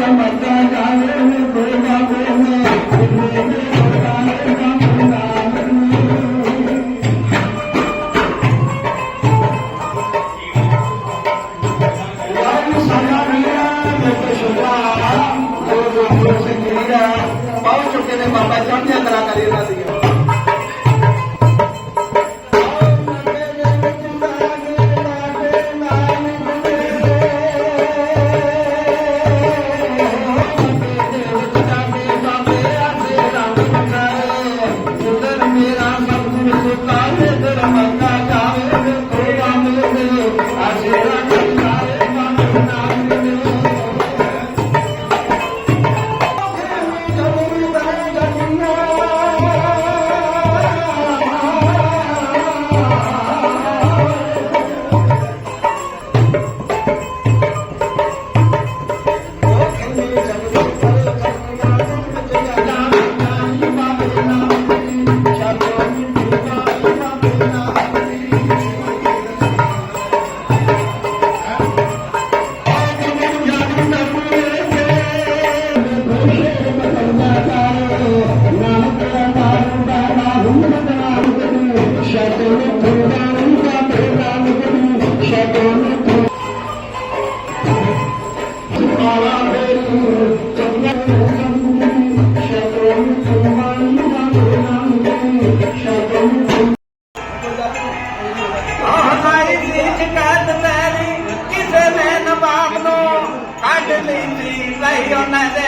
நமக்காக பொறுப்பாக ਸੀ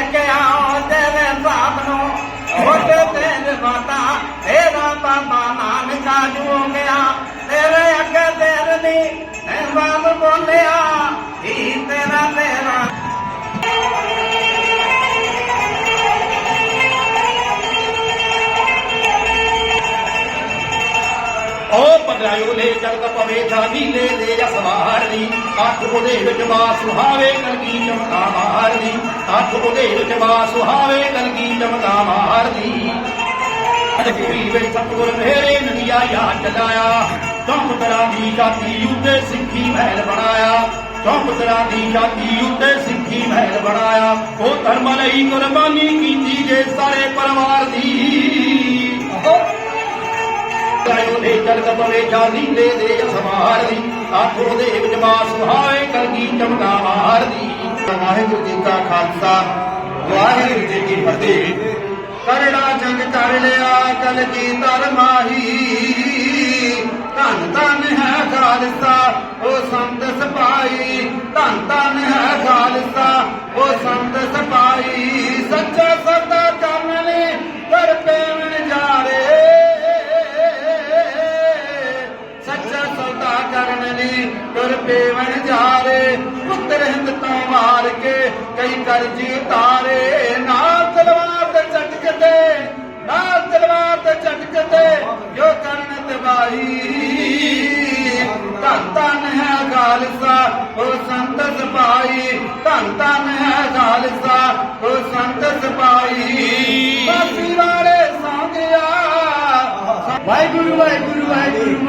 ਓ ਪਗਲਾਇਓ ਲੈ ਜਗਤ ਪਵੇ ਥਾਦੀ ਲੈ ਲੈ ਅਸਵਾਰਨੀ ਅੱਖ ਉਹਦੇ ਵਿੱਚ ਬਾ ਸੁਹਾਵੇ, ਕਲਗੀ ਚਮਕਾ ਮਾਰਦੀ ਅੱਖ ਉਹਦੇ ਵਿੱਚ ਬਾ ਸੁਹਾਵੇ, ਕਲਗੀ ਚਮਕਾ ਮਾਰਦੀ ਅਜਗਰੀ ਵੇ ਸਤਗੁਰ ਮੇਰੇ ਨਦੀਆ ਯਾਦ ਚਲਾਇਆ ਚੌਂਕ ਤਰਾ ਦੀ ਜਾਤੀ ਉੱਤੇ ਸਿੱਖੀ ਮਹਿਲ ਬਣਾਇਆ। ਚੌਂਕ ਤਰਾ ਦੀ ਜਾਤੀ ਉੱਤੇ ਸਿੱਖੀ ਮਹਿਲ ਬਣਾਇਆ। ਉਹ ਧਰਮ ਲਈ ਕੁਰਬਾਨੀ ਕੀਤੀ ਜੇ ਸਾਰੇ ਪਰਿਵਾਰ ਦੀ। ਕਾਇਓ ਦੇ ਜਲਕ ਪਵੇ ਜਾਨੀ ਦੇ ਦੇ। ਸਮਾਰਦੀ ਆਖੋ ਦੇ ਵਿੱਚ ਸੁਹਾਏ ਕਲਗੀ ਚਮਕਾ ਮਾਰਦੀ ਵਾਹਿਗੁਰੂ ਜੀ ਕਾ ਖਾਲਸਾ, ਵਾਹਿਗੁਰੂ ਜੀ ਕੀ ਫਤਿਹ। ਕਰੜਾ ਜੰਗ ਕਰ ਲਿਆ, ਕਲ ਕੀ ਤਰ ਮਾਹੀ। ਧੰਨ ਧੰਨ ਹੈ ਖਾਲਸਾ, ਉਹ ਸੰਤ ਸਪਾਈ ਧੰਨ ਧੰਨ ਹੈ ਖਾਲਸਾ ਮਾਰ ਕੇ ਕਈ ਕਰਜ਼ੀ ਉਤਾਰੇ ਨਾਲ ਤਲਵਾਰ ਤੇ ਝਟਕ ਤੇ, ਨਾਲ ਤਲਵਾਰ ਤੇ ਝਟਕ ਤੇ, ਜੋ ਕਰਨ ਤਬਾਹੀ ਧੰਨ ਧੰਨ ਹੈ ਖਾਲਸਾ ਉਹ ਸੰਤ ਸਪਾਈ ਧੰਨ ਧੰਨ ਹੈ ਖਾਲਸਾ ਉਹ ਸੰਤ ਸਪਾਈ ਬਾਸੀ ਵਾਲੇ ਸੌਂ ਵਾਹਿਗੁਰੂ ਵਾਹਿਗੁਰੂ ਵਾਹਿਗੁਰੂ।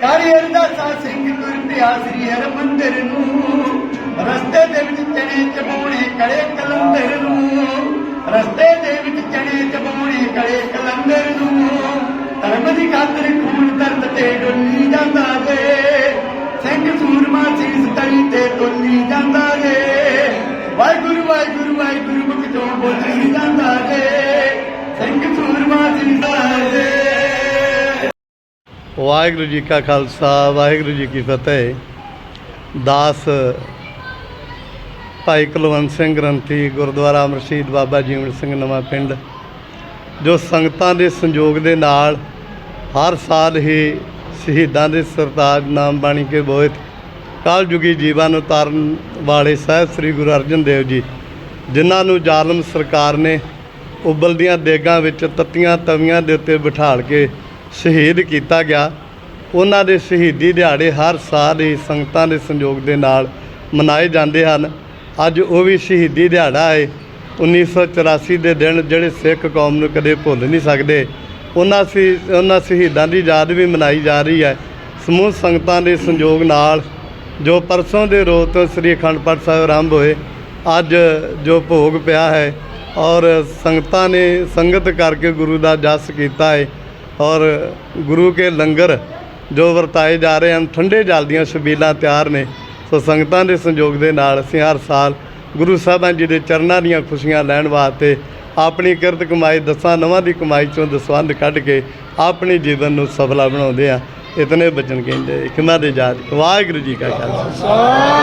ਕਾਰੀ ਅਰਦਾਸਾ ਸਿੰਘ ਤੁਰ ਪਿਆ ਸ੍ਰੀ ਹਰਮੰਦਰ ਨੂੰ ਰਸਤੇ ਦੇ ਵਿੱਚ ਚਣੇ ਚਬਾਉਣੇ ਕਲੇ ਕਲੰਦਰ ਨੂੰ ਰਸਤੇ ਦੇ ਵਿੱਚ ਚਣੇ ਚਬਾਉਣੇ ਕਲੇ ਕਲੰਦਰ ਨੂੰ ਧਰਮ ਦੀ ਖਾਤਰ ਖੂਨ ਦਰਦ ਤੇ ਡੋਲੀ ਜਾਂਦਾ ਜੇ ਸਿੰਘ ਸੂਰਮਾ ਸੀਸ ਤਰੀ ਤੇ ਡੋਲੀ ਜਾਂਦਾ ਜੇ ਵਾਹਿਗੁਰੂ ਵਾਹਿਗੁਰੂ ਵਾਹਿਗੁਰੂ ਮੁਖ ਤੋਂ ਬੋਲੀ ਜਾਂਦਾ ਵਾਹਿਗੁਰੂ ਜੀ ਕਾ ਖਾਲਸਾ, ਵਾਹਿਗੁਰੂ ਜੀ ਕੀ ਫਤਿਹ। ਦਾਸ ਭਾਈ ਕੁਲਵੰਤ ਸਿੰਘ ਗ੍ਰੰਥੀ, ਗੁਰਦੁਆਰਾ ਅਮਰਸ਼ੀਦ ਬਾਬਾ ਜੀਵਨ ਸਿੰਘ ਨਵਾਂ ਪਿੰਡ, ਜੋ ਸੰਗਤਾਂ ਦੇ ਸੰਯੋਗ ਦੇ ਨਾਲ ਹਰ ਸਾਲ ਹੀ ਸ਼ਹੀਦਾਂ ਦੇ ਸਰਤਾਜ ਨਾਮ ਬਾਣੀ ਕੇ ਬੋਹਿਤ ਕਲ ਯੁਗੀ ਜੀਵਨ ਉਤਾਰਨ ਵਾਲੇ ਸਾਹਿਬ ਸ੍ਰੀ ਗੁਰੂ ਅਰਜਨ ਦੇਵ ਜੀ, ਜਿਨ੍ਹਾਂ ਨੂੰ ਜ਼ਾਲਮ ਸਰਕਾਰ ਨੇ ਉਬਲਦੀਆਂ ਦੇਗਾਂ ਵਿੱਚ ਤੱਤੀਆਂ ਤਵੀਆਂ ਦੇ ਉੱਤੇ ਬਿਠਾਲ ਕੇ ਸ਼ਹੀਦ ਕੀਤਾ ਗਿਆ। ਉਹਨਾਂ ਦੇ ਸ਼ਹੀਦੀ ਦਿਹਾੜੇ ਹਰ ਸਾਲ ਹੀ ਸੰਗਤਾਂ ਦੇ ਸੰਯੋਗ ਦੇ ਨਾਲ ਮਨਾਏ ਜਾਂਦੇ ਹਨ। ਅੱਜ ਉਹ ਵੀ ਸ਼ਹੀਦੀ ਦਿਹਾੜਾ ਹੈ 1984 ਦੇ ਦਿਨ ਜਿਹੜੇ ਸਿੱਖ ਕੌਮ ਨੂੰ ਕਦੇ ਭੁੱਲ ਨਹੀਂ ਸਕਦੇ। ਉਹਨਾਂ ਸੀ, ਉਹਨਾਂ ਸ਼ਹੀਦਾਂ ਦੀ ਯਾਦ ਵੀ ਮਨਾਈ ਜਾ ਰਹੀ ਹੈ। ਸਮੂਹ ਸੰਗਤਾਂ ਦੇ ਸੰਯੋਗ ਨਾਲ ਜੋ ਪਰਸੋਂ ਦੇ ਰੋਜ਼ ਤੋਂ ਸ੍ਰੀ ਅਖੰਡ ਪਾਠ ਸਾਹਿਬ ਆਰੰਭ ਹੋਏ, ਅੱਜ ਜੋ ਭੋਗ ਪਿਆ ਹੈ ਔਰ ਸੰਗਤਾਂ ਨੇ ਸੰਗਤ ਕਰਕੇ ਗੁਰੂ ਦਾ ਜਸ ਕੀਤਾ ਹੈ ਔਰ ਗੁਰੂ ਕੇ ਲੰਗਰ ਜੋ ਵਰਤਾਏ ਜਾ ਰਹੇ ਹਨ, ਠੰਡੇ ਜਲ ਦੀਆਂ ਛਬੀਲਾਂ ਤਿਆਰ ਨੇ। ਸੋ ਸੰਗਤਾਂ ਦੇ ਸੰਯੋਗ ਦੇ ਨਾਲ ਅਸੀਂ ਹਰ ਸਾਲ ਗੁਰੂ ਸਾਹਿਬਾਂ ਜੀ ਦੇ ਚਰਨਾਂ ਦੀਆਂ ਖੁਸ਼ੀਆਂ ਲੈਣ ਵਾਸਤੇ ਆਪਣੀ ਕਿਰਤ ਕਮਾਈ, ਦਸਾਂ ਨਵਾਂ ਦੀ ਕਮਾਈ ਚੋਂ ਦਸਵੰਧ ਕੱਢ ਕੇ ਆਪਣੇ ਜੀਵਨ ਨੂੰ ਸਫਲਾ ਬਣਾਉਂਦੇ ਆ ਇਤਨੇ ਬਚਨ ਕਹਿੰਦੇ ਕਿਮਾ ਦੇ ਜਾਤ ਵਾਹਿਗੁਰੂ ਜੀ ਕਾ ਖਾਲਸਾ।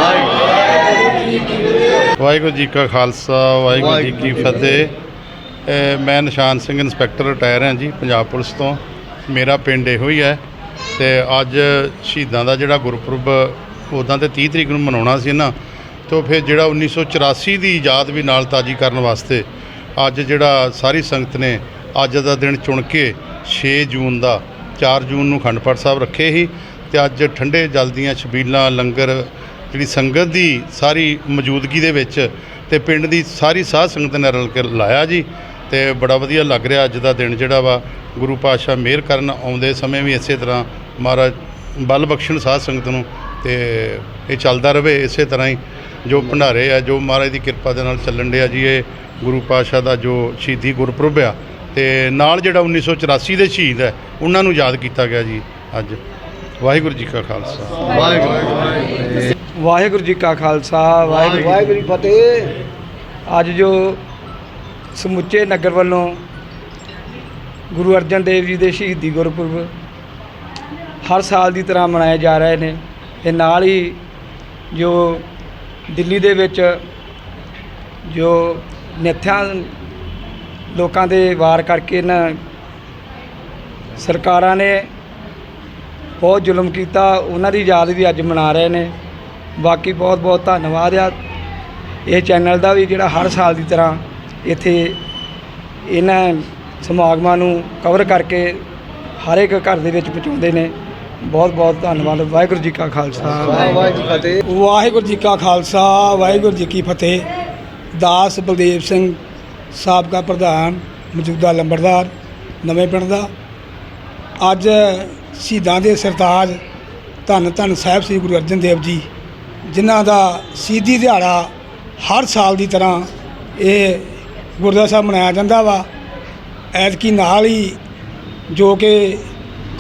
ਵਾਹਿਗੁਰੂ ਵਾਹਿਗੁਰੂ ਜੀ ਕਾ ਖਾਲਸਾ ਵਾਹਿਗੁਰੂ ਜੀ ਕੀ ਫਤਿਹ। ਮੈਂ ਨਿਸ਼ਾਨ ਸਿੰਘ ਇੰਸਪੈਕਟਰ ਰਿਟਾਇਰ ਹਾਂ ਜੀ ਪੰਜਾਬ ਪੁਲਿਸ ਤੋਂ। ਮੇਰਾ ਪਿੰਡ ਇਹੋ ਹੀ ਹੈ ਤੇ ਅੱਜ ਸ਼ਹੀਦਾਂ ਦਾ ਜਿਹੜਾ ਗੁਰਪੁਰਬ ਉਦਾਂ ਤੇ 30 ਤਰੀਕ ਨੂੰ ਮਨਾਉਣਾ ਸੀ ਨਾ ਤੋਂ ਫਿਰ ਜਿਹੜਾ 1984 ਦੀ ਯਾਦ ਵੀ ਨਾਲ ਤਾਜੀ ਕਰਨ ਵਾਸਤੇ ਅੱਜ ਜਿਹੜਾ ਸਾਰੀ ਸੰਗਤ ਨੇ ਅੱਜ ਦਾ ਦਿਨ ਚੁਣ ਕੇ 6 ਜੂਨ ਦਾ 4 ਜੂਨ ਨੂੰ ਅਖੰਡ ਪਾਠ ਸਾਹਿਬ ਰੱਖੇ ਸੀ ਤੇ ਅੱਜ ਠੰਡੇ ਜਲ ਦੀਆਂ ਛਬੀਲਾਂ ਲੰਗਰ ਜਿਹੜੀ ਸੰਗਤ ਦੀ ਸਾਰੀ ਮੌਜੂਦਗੀ ਦੇ ਵਿੱਚ ਤੇ ਪਿੰਡ ਦੀ ਸਾਰੀ ਸਾਧ ਸੰਗਤ ਨੇ ਰਲ ਕੇ ਲਾਇਆ ਜੀ ਤੇ ਬੜਾ ਵਧੀਆ ਲੱਗ ਰਿਹਾ ਅੱਜ ਦਾ ਦਿਨ ਜਿਹੜਾ ਵਾ, ਗੁਰੂ ਪਾਤਸ਼ਾਹ ਮਿਹਰ ਕਰਨ ਆਉਂਦੇ ਸਮੇਂ ਵੀ ਇਸੇ ਤਰ੍ਹਾਂ ਮਹਾਰਾਜ ਬਲ ਬਖਸ਼ਣ ਸਾਧ ਸੰਗਤ ਨੂੰ ਤੇ ਇਹ ਚੱਲਦਾ ਰਵੇ ਇਸੇ ਤਰ੍ਹਾਂ ਹੀ ਜੋ ਭੰਡਾਰੇ ਆ, ਜੋ ਮਹਾਰਾਜ ਦੀ ਕਿਰਪਾ ਦੇ ਨਾਲ ਚੱਲਣ ਡਿਆ ਜੀ ਇਹ ਗੁਰੂ ਪਾਤਸ਼ਾਹ ਦਾ ਜੋ ਸ਼ਹੀਦੀ ਗੁਰਪੁਰਬ ਆ ਤੇ ਨਾਲ ਜਿਹੜਾ 1984 ਦੇ ਸ਼ਹੀਦ ਹੈ, ਉਹਨਾਂ ਨੂੰ ਯਾਦ ਕੀਤਾ ਗਿਆ ਜੀ ਅੱਜ। ਵਾਹਿਗੁਰੂ ਜੀ ਕਾ ਖਾਲਸਾ। ਵਾਹਿਗੁਰੂ ਵਾਹਿਗੁਰੂ ਜੀ ਕਾ ਖਾਲਸਾ ਵਾਹਿਗੁਰੂ ਵਾਹਿਗੁਰੂ ਜੀ ਫਤਿਹ। ਅੱਜ ਜੋ ਸਮੁੱਚੇ ਨਗਰ ਵੱਲੋਂ ਗੁਰੂ ਅਰਜਨ ਦੇਵ ਜੀ ਦੇ ਸ਼ਹੀਦੀ ਗੁਰਪੁਰਬ ਹਰ ਸਾਲ ਦੀ ਤਰ੍ਹਾਂ ਮਨਾਏ ਜਾ ਰਹੇ ਨੇ। ਤੇ ਨਾਲ ਹੀ ਜੋ ਦਿੱਲੀ ਦੇ ਵਿੱਚ ਜੋ ਨਿਥਿਆਂ ਲੋਕਾਂ ਦੇ ਵਾਰ ਕਰਕੇ ਨਾ ਸਰਕਾਰਾਂ ਨੇ ਬਹੁਤ ਜ਼ੁਲਮ ਕੀਤਾ ਉਹਨਾਂ ਦੀ ਯਾਦ ਵੀ ਅੱਜ ਮਨਾ ਰਹੇ ਨੇ। ਬਾਕੀ ਬਹੁਤ ਬਹੁਤ ਧੰਨਵਾਦ ਆ। ਇਹ ਚੈਨਲ ਦਾ ਵੀ ਜਿਹੜਾ ਹਰ ਸਾਲ ਦੀ ਤਰ੍ਹਾਂ ਇੱਥੇ ਇਹਨਾਂ ਸਮਾਗਮਾਂ ਨੂੰ ਕਵਰ ਕਰਕੇ ਹਰ ਇੱਕ ਘਰ ਦੇ ਵਿੱਚ ਪਹੁੰਚਾਉਂਦੇ ਨੇ। ਬਹੁਤ ਬਹੁਤ ਧੰਨਵਾਦ। ਵਾਹਿਗੁਰੂ ਜੀ ਕਾ ਖਾਲਸਾ। ਵਾਹਿਗੁਰੂ ਜੀ ਕਾ ਖਾਲਸਾ। ਵਾਹਿਗੁਰੂ ਜੀ ਕੀ ਫਤਿਹ। ਦਾਸ ਬਲਦੇਵ ਸਿੰਘ ਸਾਬਕਾ ਪ੍ਰਧਾਨ, ਮੌਜੂਦਾ ਲੰਬੜਦਾਰ, ਨਵੇਂ ਪਿੰਡ ਦਾ। ਅੱਜ ਸ਼ਹੀਦਾਂ ਦੇ ਸਰਤਾਜ ਧੰਨ ਧੰਨ ਸਾਹਿਬ ਸ੍ਰੀ ਗੁਰੂ ਅਰਜਨ ਦੇਵ ਜੀ ਜਿਨ੍ਹਾਂ ਦਾ ਸ਼ਹੀਦੀ ਦਿਹਾੜਾ ਹਰ ਸਾਲ ਦੀ ਤਰ੍ਹਾਂ ਇਹ ਗੁਰਦੁਆਰਾ ਸਾਹਿਬ ਮਨਾਇਆ ਜਾਂਦਾ ਵਾ। ਐਤਕੀ ਨਾਲ ਹੀ ਜੋ ਕਿ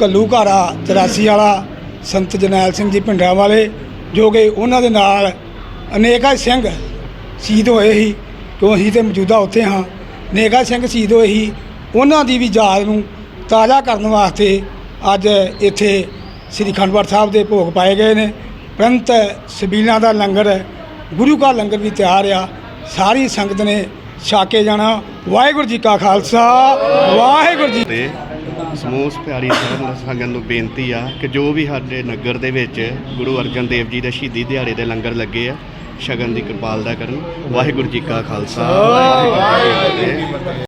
ਘੱਲੂਘਾਰਾ 84 ਵਾਲਾ ਸੰਤ ਜਰਨੈਲ ਸਿੰਘ ਜੀ ਪਿੰਡਾਂ ਵਾਲੇ, ਜੋ ਕਿ ਉਹਨਾਂ ਦੇ ਨਾਲ ਅਨੇਕਾ ਸਿੰਘ ਸ਼ਹੀਦ ਹੋਏ ਸੀ, ਕਿਉਂ ਅਸੀਂ ਤੇ ਮੌਜੂਦਾ ਉੱਥੇ ਹਾਂ। ਅਨੇਕਾਂ ਸਿੰਘ ਸ਼ਹੀਦ ਹੋਏ ਸੀ, ਉਹਨਾਂ ਦੀ ਵੀ ਯਾਦ ਨੂੰ ਤਾਜ਼ਾ ਕਰਨ ਵਾਸਤੇ ਅੱਜ ਇੱਥੇ ਸ੍ਰੀ ਅਖੰਡ ਪਾਠ ਸਾਹਿਬ ਦੇ ਭੋਗ ਪਾਏ ਗਏ ਨੇ। ਪ੍ਰੰਤ ਸਬੀਲਾਂ ਦਾ ਲੰਗਰ, ਗੁਰੂ ਕਾ ਲੰਗਰ ਵੀ ਤਿਆਰ ਆ। ਸਾਰੀ ਸੰਗਤ ਨੇ ਛਾ ਕੇ ਜਾਣਾ। ਵਾਹਿਗੁਰੂ ਜੀ ਕਾ ਖਾਲਸਾ, ਵਾਹਿਗੁਰੂ ਜੀ ਤੇ ਸਮੂਹ ਪਿਆਰੀ ਸਾਹਿਬ ਸੰਗਤ ਨੂੰ ਬੇਨਤੀ ਆ ਕਿ ਜੋ ਵੀ ਸਾਡੇ ਨਗਰ ਦੇ ਵਿੱਚ ਗੁਰੂ ਅਰਜਨ ਦੇਵ ਜੀ ਦੇ ਸ਼ਹੀਦੀ ਦਿਹਾੜੇ ਦੇ ਲੰਗਰ ਲੱਗੇ ਆ, ਸ਼ਗਨ ਦੀ ਕਿਰਪਾਲਤਾ ਕਰਨ। ਵਾਹਿਗੁਰੂ ਜੀ ਕਾ ਖਾਲਸਾ, ਵਾਹਿਗੁਰੂ ਜੀ ਕੀ ਫਤਿਹ।